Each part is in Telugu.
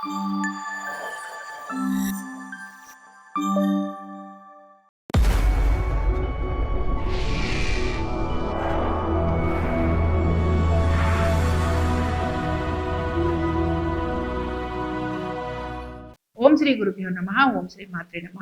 ఓం శ్రీ గురుభ్యో నమ ఓం శ్రీ మాత్రే నమ.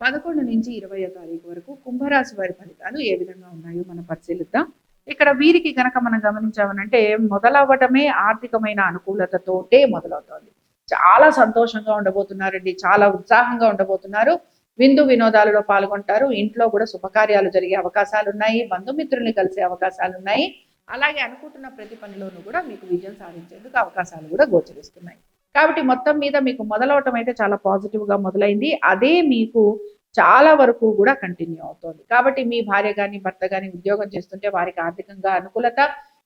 పదకొండు నుంచి ఇరవయో తారీఖు వరకు కుంభరాశి వారి ఫలితాలు ఏ విధంగా ఉన్నాయో మనం పరిశీలిద్దాం. ఇక్కడ వీరికి గనక మనం గమనించామనంటే మొదలవ్వటమే ఆర్థికమైన అనుకూలతతోటే మొదలవుతోంది. చాలా సంతోషంగా ఉండబోతున్నారండి. చాలా ఉత్సాహంగా ఉండబోతున్నారు. విందు వినోదాలలో పాల్గొంటారు. ఇంట్లో కూడా శుభకార్యాలు జరిగే అవకాశాలు ఉన్నాయి బంధుమిత్రుల్ని కలిసే అవకాశాలు ఉన్నాయి అలాగే అనుకుంటున్న ప్రతి పనిలోనూ కూడా మీకు విజయం సాధించేందుకు అవకాశాలు కూడా గోచరిస్తున్నాయి. కాబట్టి మొత్తం మీద మీకు మొదలవటం అయితే చాలా పాజిటివ్గా మొదలైంది. అదే మీకు చాలా వరకు కూడా కంటిన్యూ అవుతోంది. కాబట్టి మీ భార్య కానీ భర్త కానీ ఉద్యోగం చేస్తుంటే వారికి ఆర్థికంగా అనుకూలత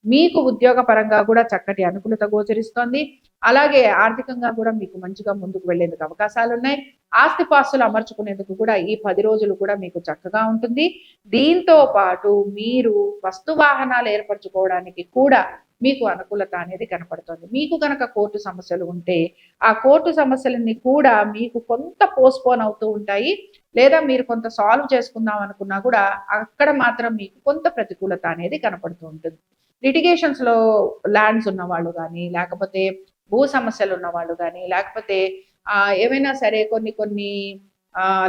మీకు ఉద్యోగ పరంగా కూడా చక్కటి అనుకూలత గోచరిస్తోంది. అలాగే ఆర్థికంగా కూడా మీకు మంచిగా ముందుకు వెళ్ళేందుకు అవకాశాలు ఉన్నాయి ఆస్తిపాస్తులు అమర్చుకునేందుకు కూడా ఈ పది రోజులు కూడా మీకు చక్కగా ఉంటుంది. దీంతో పాటు మీరు వస్తు వాహనాలు ఏర్పరచుకోవడానికి కూడా మీకు అనుకూలత అనేది కనపడుతుంది. మీకు కనుక కోర్టు సమస్యలు ఉంటే ఆ కోర్టు సమస్యలన్నీ కూడా మీకు కొంత పోస్ట్పోన్ అవుతూ ఉంటాయి. లేదా మీరు కొంత సాల్వ్ చేసుకుందాం అనుకున్నా కూడా అక్కడ మాత్రం మీకు కొంత ప్రతికూలత అనేది కనపడుతూ ఉంటుంది. లిటిగేషన్స్లో ల్యాండ్స్ ఉన్న వాళ్ళు కానీ లేకపోతే భూ సమస్యలు ఉన్న వాళ్ళు కానీ లేకపోతే ఆ, ఏమైనా సరే కొన్ని కొన్ని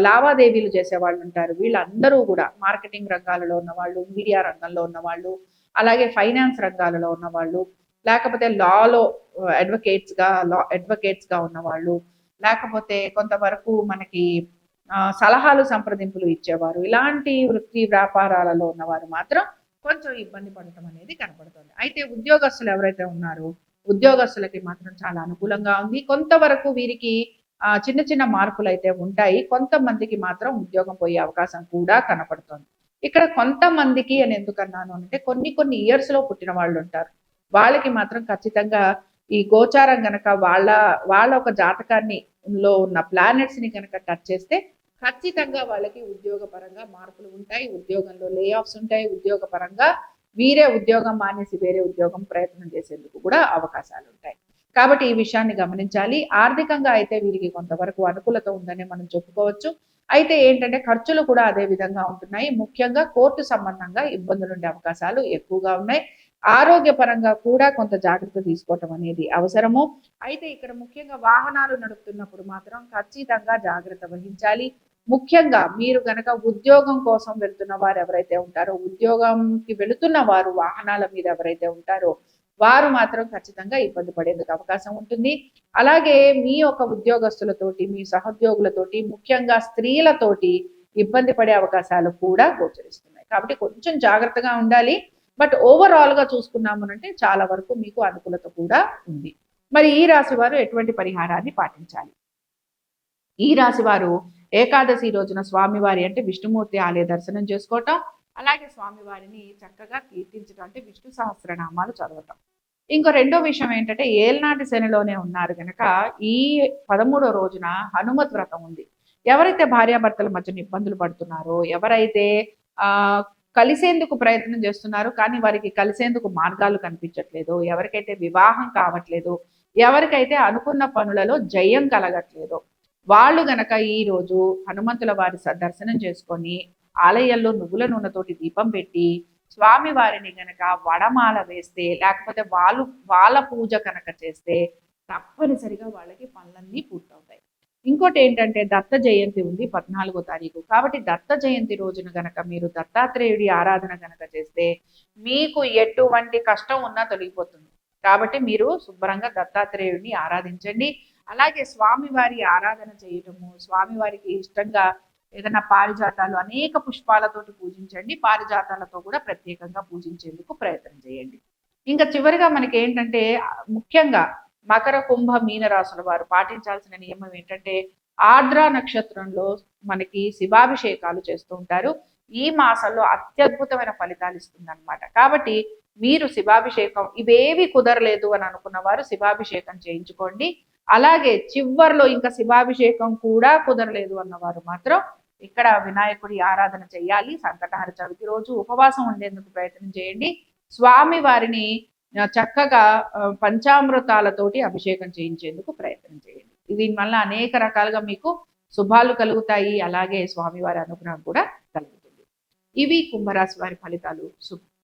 లావాదేవీలు చేసే వాళ్ళు ఉంటారు. వీళ్ళందరూ కూడా మార్కెటింగ్ రంగాలలో ఉన్న వాళ్ళు మీడియా రంగంలో ఉన్న వాళ్ళు అలాగే ఫైనాన్స్ రంగాలలో ఉన్న వాళ్ళు లేకపోతే లాలో అడ్వకేట్స్గా లా అడ్వకేట్స్గా ఉన్నవాళ్ళు లేకపోతే కొంతవరకు మనకి సలహాలు సంప్రదింపులు ఇచ్చేవారు. ఇలాంటి వృత్తి వ్యాపారాలలో ఉన్నవారు మాత్రం కొంచెం ఇబ్బంది పడటం అనేది కనపడుతుంది. అయితే ఉద్యోగస్తులు ఎవరైతే ఉన్నారో ఉద్యోగస్తులకి మాత్రం చాలా అనుకూలంగా ఉంది. కొంతవరకు వీరికి చిన్న చిన్న మార్పులు అయితే ఉంటాయి. కొంతమందికి మాత్రం ఉద్యోగం పోయే అవకాశం కూడా కనపడుతుంది. ఇక్కడ కొంతమందికి అని ఎందుకన్నాను అంటే కొన్ని కొన్ని ఇయర్స్లో పుట్టిన వాళ్ళు ఉంటారు వాళ్ళకి మాత్రం ఖచ్చితంగా ఈ గోచారం గనక వాళ్ళ వాళ్ళ ఒక జాతకాన్ని లో ఉన్న ప్లానెట్స్ని కనుక టచ్ చేస్తే ఖచ్చితంగా వాళ్ళకి ఉద్యోగపరంగా మార్పులు ఉంటాయి ఉద్యోగంలో లే ఆఫ్స్ ఉంటాయి ఉద్యోగపరంగా వీరే ఉద్యోగం మానేసి వేరే ఉద్యోగం ప్రయత్నం చేసేందుకు కూడా అవకాశాలు ఉంటాయి. కాబట్టి ఈ విషయాన్ని గమనించాలి. ఆర్థికంగా అయితే వీరికి కొంతవరకు అనుకూలత ఉందని మనం చెప్పుకోవచ్చు. అయితే ఏంటంటే ఖర్చులు కూడా అదే విధంగా ఉంటున్నాయి. ముఖ్యంగా కోర్టు సంబంధంగా ఇబ్బందులు ఉండే అవకాశాలు ఎక్కువగా ఉన్నాయి. ఆరోగ్యపరంగా కూడా కొంత జాగ్రత్త తీసుకోవటం అనేది అవసరము. అయితే ఇక్కడ ముఖ్యంగా వాహనాలు నడుపుతున్నప్పుడు మాత్రం ఖచ్చితంగా జాగ్రత్త వహించాలి. ముఖ్యంగా మీరు గనక ఉద్యోగం కోసం వెళ్తున్న వారు ఎవరైతే ఉంటారో ఉద్యోగంకి వెళుతున్న వారు వాహనాల మీద ఎవరైతే ఉంటారో వారు మాత్రం ఖచ్చితంగా ఇబ్బంది పడేందుకు అవకాశం ఉంటుంది. అలాగే మీ యొక్క ఉద్యోగస్తులతోటి మీ సహోద్యోగులతోటి ముఖ్యంగా స్త్రీలతోటి ఇబ్బంది పడే అవకాశాలు కూడా గోచరిస్తున్నాయి. కాబట్టి కొంచెం జాగ్రత్తగా ఉండాలి. బట్ ఓవరాల్గా చూసుకున్నాము అంటే చాలా వరకు మీకు అనుకూలత కూడా ఉంది. మరి ఈ రాశి వారు ఎటువంటి పరిహారాన్ని పాటించాలి? ఈ రాశి వారు ఏకాదశి రోజున స్వామివారి అంటే విష్ణుమూర్తి ఆలయ దర్శనం చేసుకోవటం అలాగే స్వామివారిని చక్కగా కీర్తించడం అంటే విష్ణు సహస్రనామాలు చదవటం. ఇంకో రెండో విషయం ఏంటంటే ఏల్నాటి శనిలోనే ఉన్నారు కనుక ఈ పదమూడో రోజున హనుమత్ వ్రతం ఉంది. ఎవరైతే భార్యాభర్తల మధ్యన ఇబ్బందులు పడుతున్నారో ఎవరైతే ఆ కలిసేందుకు ప్రయత్నం చేస్తున్నారు కానీ వారికి కలిసేందుకు మార్గాలు కనిపించట్లేదు ఎవరికైతే వివాహం కావట్లేదు ఎవరికైతే అనుకున్న పనులలో జయం కలగట్లేదు వాళ్ళు గనక ఈ రోజు హనుమంతుల వారి స- దర్శనం చేసుకొని ఆలయంలో నువ్వుల నూనెతోటి దీపం పెట్టి స్వామి వారిని గనక వడమాల వేస్తే లేకపోతే వాళ్ళు వాళ్ళ పూజ కనుక చేస్తే తప్పనిసరిగా వాళ్ళకి పనులన్నీ పూర్తవుతాయి. ఇంకోటి ఏంటంటే దత్త జయంతి ఉంది పద్నాలుగో తారీఖు. కాబట్టి దత్త జయంతి రోజున గనక మీరు దత్తాత్రేయుడి ఆరాధన గనక చేస్తే మీకు ఎటువంటి కష్టం ఉన్నా తొలగిపోతుంది. కాబట్టి మీరు శుభ్రంగా దత్తాత్రేయుడిని ఆరాధించండి. అలాగే స్వామివారి ఆరాధన చేయటము స్వామివారికి ఇష్టంగా ఏదైనా పారిజాతాలు అనేక పుష్పాలతోటి పూజించండి పారిజాతాలతో కూడా ప్రత్యేకంగా పూజించేందుకు ప్రయత్నం చేయండి. ఇంకా చివరిగా మనకి ఏంటంటే ముఖ్యంగా మకర కుంభ మీన రాసుల వారు పాటించాల్సిన నియమం ఏంటంటే ఆర్ద్ర నక్షత్రంలో మనకి శివాభిషేకాలు చేస్తూ ఉంటారు. ఈ మాసంలో అత్యద్భుతమైన ఫలితాలు ఇస్తుంది అనమాట కాబట్టి మీరు శివాభిషేకం ఇవేవి కుదరలేదు అని అనుకున్న వారు శివాభిషేకం చేయించుకోండి. అలాగే చివర్లో ఇంకా శివాభిషేకం కూడా కుదరలేదు అన్నవారు మాత్రం. ఇక్కడ వినాయకుడి ఆరాధన చేయాలి సంకటహర చవితి రోజు ఉపవాసం ఉండేందుకు ప్రయత్నం చేయండి. స్వామి వారిని చక్కగా పంచామృతాలతోటి అభిషేకం చేయించేందుకు ప్రయత్నం చేయండి. దీనివల్ల అనేక రకాలుగా మీకు శుభాలు కలుగుతాయి. అలాగే స్వామివారి అనుగ్రహం కూడా కలుగుతుంది. ఇవి కుంభరాశి వారి ఫలితాలు. శుభ